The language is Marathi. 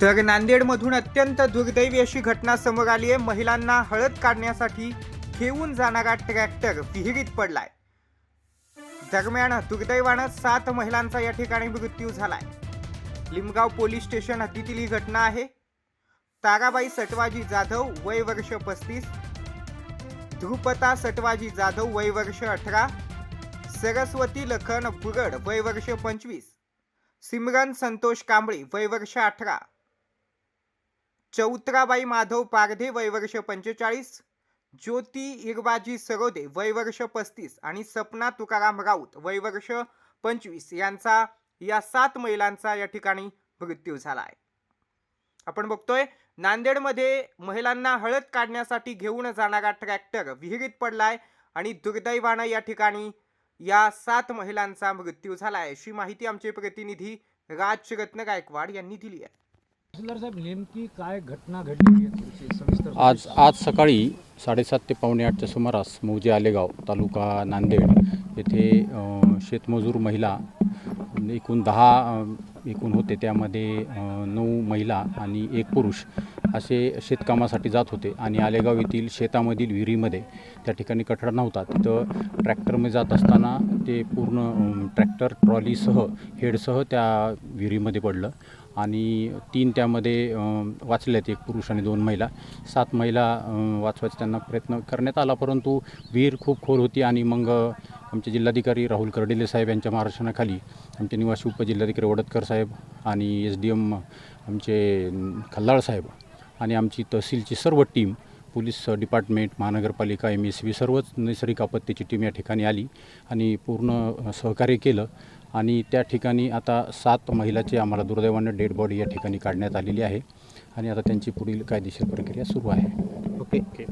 तर नांदेडमधून अत्यंत दुर्दैवी अशी घटना समोर आली आहे. महिलांना हळद काढण्यासाठी घेऊन जाणारा ट्रॅक्टर विहिरीत पडलाय. दरम्यान दुर्दैवानं सात महिलांचा या ठिकाणी मृत्यू झालाय. लिमगाव पोलीस स्टेशन हद्दीतील ही घटना आहे. ताराबाई सटवाजी जाधव वय वर्ष पस्तीस. ध्रुपता सटवाजी जाधव वय वर्ष अठरा. सरस्वती लखन बुरड वय वर्ष पंचवीस. सिमरन संतोष कांबळे वय वर्ष अठरा. चौत्राबाई माधव पारधे वयवर्ष पंचेचाळीस. ज्योती इरबाजी सरोदे वयवर्ष पस्तीस. आणि सपना तुकाराम राऊत वयवर्ष पंचवीस. यांचा या सात महिलांचा या ठिकाणी मृत्यू झाला आहे आपण बघतोय नांदेडमध्ये महिलांना हळद काढण्यासाठी घेऊन जाणारा ट्रॅक्टर विहिरीत पडलाय आणि दुर्दैवानं या ठिकाणी या सात महिलांचा मृत्यू झालाय. अशी माहिती आमचे प्रतिनिधी राजरत्न गायकवाड यांनी दिली आहे. तहसीलदार साहेब नेमकी काय घटना घडली सविस्तर आज आज सकाळी साडेसात ते पावणे आठच्या सुमारास मौजे आलेगाव तालुका नांदेड येथे अ, शेतमजूर महिला एकूण दहा अ, एकूण होते. त्यामध्ये अ, नऊ महिला आणि एक पुरुष असे शेतकामासाठी जात होते आणि आलेगाव येथील शेतामधील विहिरीमध्ये त्या ठिकाणी कठडा नव्हता. तिथं ट्रॅक्टरमध्ये जात असताना ते पूर्ण अ, ट्रॅक्टर ट्रॉलीसह हेडसह त्या विहिरीमध्ये पडलं. आणि तीन त्यामध्ये वाचले वाचल्यात एक पुरुष आणि दोन महिला. सात महिला वाचवायचा त्यांना प्रयत्न करण्यात आला परंतु विहीर खूप खोल होती आणि मग आमचे जिल्हाधिकारी राहुल कर्डिले साहेब यांच्या मार्गदर्शनाखाली आमचे निवासी उपजिल्हाधिकारी वडतकर साहेब आणि एस डी एम आमचे खल्लाळ साहेब आणि आमची तहसीलची सर्व टीम पोलीस डिपार्टमेंट महानगरपालिका एम एस बी सर्वच नैसर्गिक आपत्तीची टीम या ठिकाणी आली आणि पूर्ण सहकार्य केलं. आणि त्या ठिकाणी आता सात महिलाचे आम्हाला दुर्दैवानं डेड बॉडी या ठिकाणी काढण्यात आलेली आहे. आणि आता त्यांची पुढील कायदेशीर प्रक्रिया सुरू आहे. ओके.